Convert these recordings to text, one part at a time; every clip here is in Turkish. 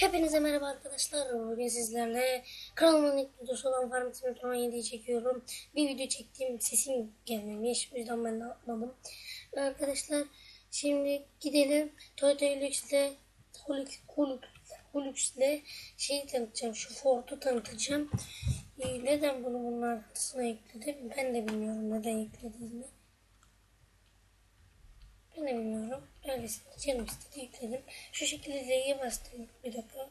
Hepinize merhaba arkadaşlar. Bugün sizlerle kanalımın ilk videosu olan Farm Simulator 17'yi çekiyorum. Bir video çektiğim sesim gelmemiş. O yüzden ben de atmadım. Arkadaşlar şimdi gidelim. Toyota Hilux ile Hilux, Hilux, Hilux ile şeyi tanıtacağım. Şu Ford'u tanıtacağım. Ee, neden bunu bunun arkasına ekledim? Ben de bilmiyorum neden eklediğimi. Ben bilmiyorum. Öylesine canım istedi yükledim. Şu şekilde L'ye bastım. Bir dakika.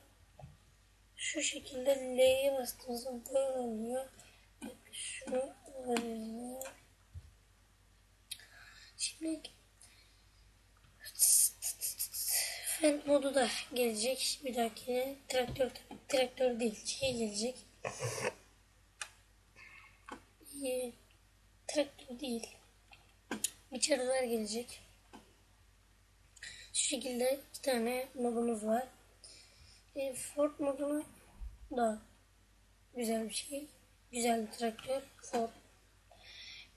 Şu şekilde L'ye bastığınızda böyle oluyor. Şunu böyle. Şimdi Fen modu da gelecek. Bir dahakine traktör traktör değil şey gelecek. Ee, traktör değil. Biçarılar gelecek. Şekilde iki tane modumuz var. E, Ford modunu da güzel bir şey. Güzel bir traktör. Ford.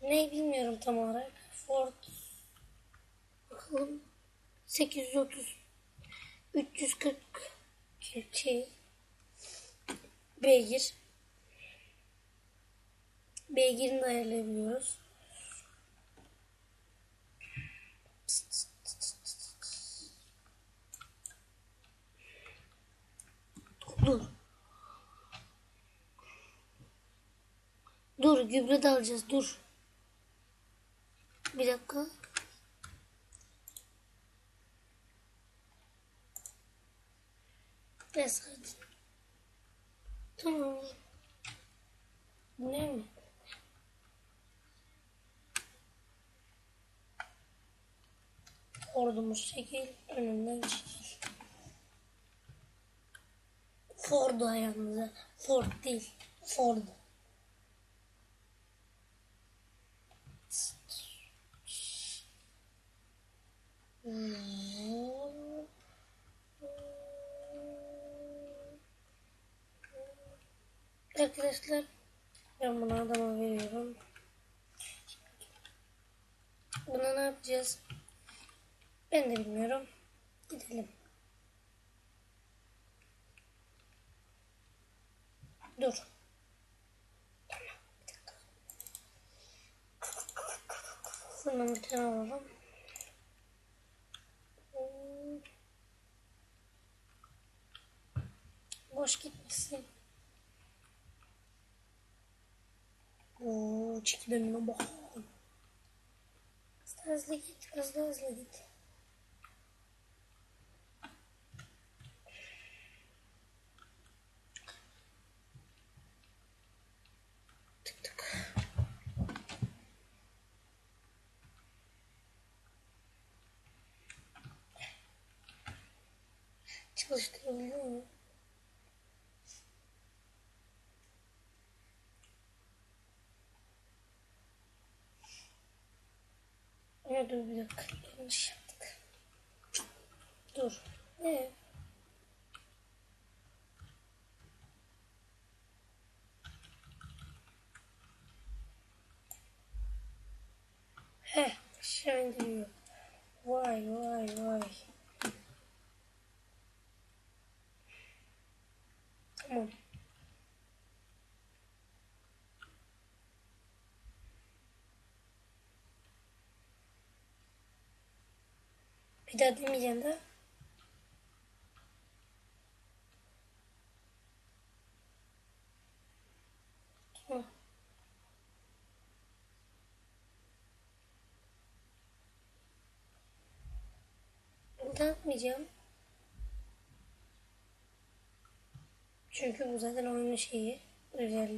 Ne bilmiyorum tam olarak. Ford bakalım 830 340 şey beygir beygirini ayarlayabiliyoruz. Dur. Dur gübre de alacağız dur. Bir dakika. Bes hadi. Tamam. Ne mi? Ordumuz çekil. Önünden çekil. Ford ayağımıza. Ford değil. Ford. Arkadaşlar ben bunu adama veriyorum. Buna ne yapacağız? Ben de bilmiyorum. Gidelim. Dur. Şundan bir tane alalım. Boş gitmesin. chicken domino ball. Разлогит, разлогит. Слышь, ты не Ya dur bir dakika. Yanlış yaptık. Dur. Ne? Heh. İndiriyor. Vay vay vay. Tamam. Bir daha demeyeceğim de. Tanıtmayacağım. Çünkü bu zaten oyunun şeyi. Özel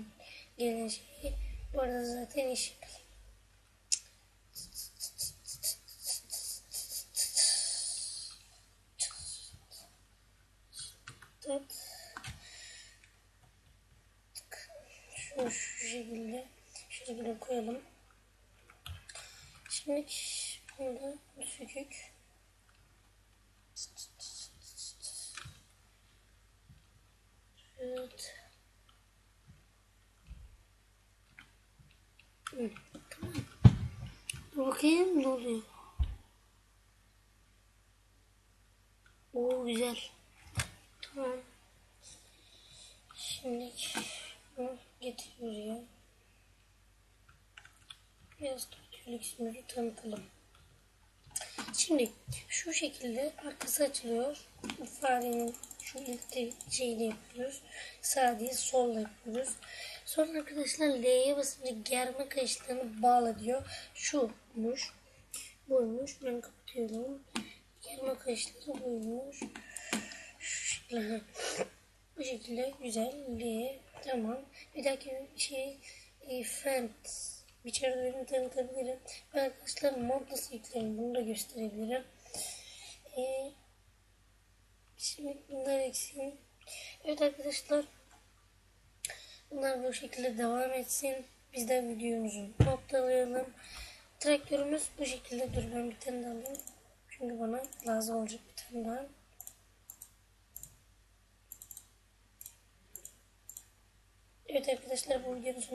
gelen şeyi. Bu arada zaten iş. Şunu şu şekilde şu şekilde koyalım. Şimdi burada bu sökük. Evet. Tamam. Dur bakayım ne oluyor. Oo güzel. Tamam. Getiriyor. Biraz da tüylük simürü tanıtalım. Şimdi şu şekilde arkası açılıyor. Farenin şu ilk şeyini yapıyoruz. Sağ değil solla yapıyoruz. Sonra arkadaşlar L'ye basınca germe kayışlarını bağla diyor. Şumuş. Buymuş. Ben kapatıyorum. Germe kayışları buymuş. Şu şekilde. Bu şekilde güzel. L. Tamam. Bir dahaki şey e, Fent içerilerini tanıtabilirim. Ben arkadaşlar mod nasıl yüklerim bunu da gösterebilirim. Ee, şimdi bunlar eksin. Evet arkadaşlar. Bunlar bu şekilde devam etsin. Biz de videomuzu noktalayalım. Traktörümüz bu şekilde. Dur ben bir tane daha alayım. Çünkü bana lazım olacak bir tane daha. Evet arkadaşlar bu videonun sonuna